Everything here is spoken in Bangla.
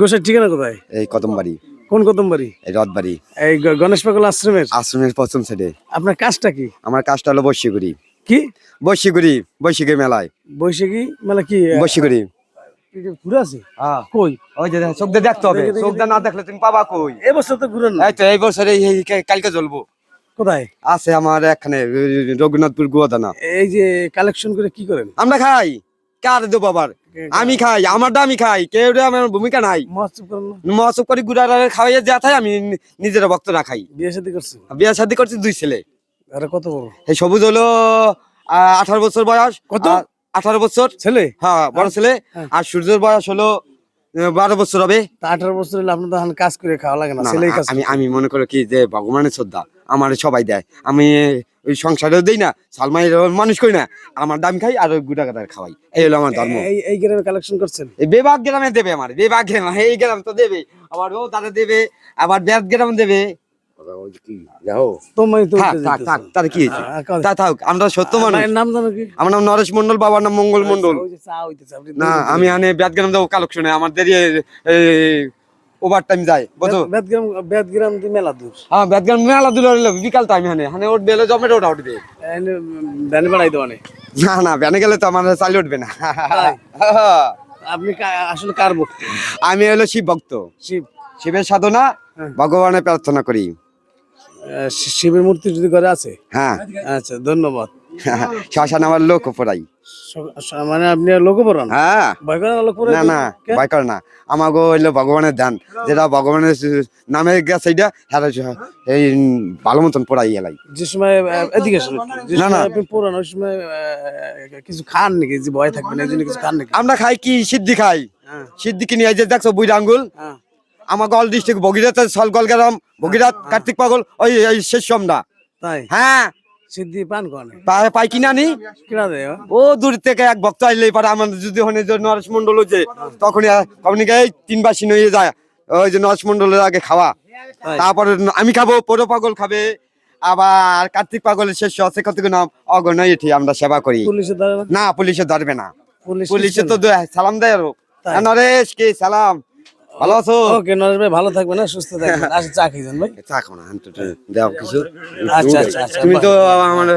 গোসার ঠিকানা কোথায়? এই কদমবাড়ি। কোন কদমবাড়ি? এই রথবাড়ি। এই গণেশ পাগল আশ্রমের? আশ্রমের প্রথম সাইডে আপনার কাজটা কি? আমার কাজটা হলো বৈশিগুড়ি কি? বৈশিগুড়ি বৈশিগুড়ি মেলায়। বৈশাখী মানে কি বৈশিগুড়ি ঘুরে আছে কই? ওই যে চোখ দিয়ে দেখতে হবে। চোখ দিয়ে না দেখলে তুমি পাবা কই? এবছর তো ঘুরেন এই তো এই বছরে এই- এই কালকে জ্বলবো। কোথায়? আছে আমার এখানে রঘুনাথপুর গুয়াদানা। এই যে কালেকশন করে কি করেন? আমরা খাই। কার দেবো আবার? আমি খাই আমারটা আমি খাই কেউ আমার ভূমিকা নাই। মহাসুপ করি গুড়া খাওয়াইয়ে যা থাই আমি নিজের ভক্ত না খাই। বিয়ে শাদী করছেন? বিয়ে শাদি করছি দুই ছেলে। আরে কত বড়? এই সবুজ হলো আঠারো বছর বয়স। কত? আঠারো বছর। ছেলে? হ্যাঁ বড় ছেলে। হ্যাঁ। আর সূর্যের বয়স হলো বারো বছর হবে? আঠারো বছর হলে আপনার তো কাজ করে খাওয়া লাগে না সেলাই ছেলেই কাজ আমি আমি মনে করি কি যে ভগবানের শ্রদ্ধা আমার সবাই দেয়। আমি ওই সংসারেও দিই না সালমাই মানুষ করি না আমার দাম খাই আর ওই গুড়া গাদার খাওয়াই। এই হলো আমার ধর্ম। এই এই গ্রামে কালেকশন করছেন? এই বেবাগ গ্রামে দেবে আমার বেবাগ গ্রাম এই গ্রাম তো দেবে আবার ও তারা দেবে আবার ব্যাগ গ্রাম দেবে। আমরা নাম নরেশ মন্ডল বাবার নাম মঙ্গল মন্ডল না আমি আনে কালেকশনে ওভার টাইম যায় বুঝো মেলা দূর। হ্যাঁ বিকাল টাইম হানে হানে উঠবে। ওটা বাড়াই না না ব্যানে গেলে তো আমার চালিয়ে উঠবে না। আপনি আসলে কার ভক্ত? আমি হলো শিব ভক্ত। শিব। শিবের সাধনা হ্যাঁ। ভগবানের প্রার্থনা করি। শিবের মূর্তি যদি ঘরে আছে? হ্যাঁ। আচ্ছা ধন্যবাদ। শ্মশান আমার লোক পড়াই মানে আপনি লোক পড়ান? হ্যাঁ। ভয় লোক পড়ে না না ভয় করে না। আমাকে হইল ভগবানের দান। যেটা ভগবানের নামে গেছে এইটা হ্যাঁ এই ভালো মতন পড়াই এলাই। যে সময় এদিকে না, না। আপনি পড়ান ওই সময় কিছু খান নাকি? যে ভয় থাকবেন এই জন্য কিছু খান নাকি? আমরা খাই কি? সিদ্ধি খাই। হ্যাঁ। সিদ্ধি কিনে যে দেখছ বুড়ি আঙ্গুল? হ্যাঁ। আমার গল ডিস্ট্রিক্ট বগিরাত সলগল গ্রাম বগিরাত কার্তিক পাগল ওই এই শেষ সমদা তাই? হ্যাঁ। সিদ্ধি পান কোন পাই কিনা নি? ও? দূর থেকে এক ভক্ত আইলে এবার আমাদের যদি হনে যে নরেশ মন্ডল যে তখনই তখনই এই তিন বাসি নয়ে যায় ওই যে নরেশ মন্ডলের আগে খাওয়া। তারপরে আমি খাব পৌর পাগল খাবে আবার কার্তিক পাগলের শেষ আছে কত নাম? অগণয় এটি আমরা সেবা করি। না? না পুলিশে ধরবে না। পুলিশ পুলিশে তো সালাম দেয় আরও। হ্যাঁ, নরেশ কে সালাম? ভালো আছো? ওকে নরেশ ভাই ভালো থাকবেন না সুস্থ থাকবেন। আসে চা খেয়ে যান ভাই। থাকো না দাও কিছু। আচ্ছা, আচ্ছা, আচ্ছা, তুমি তো আমার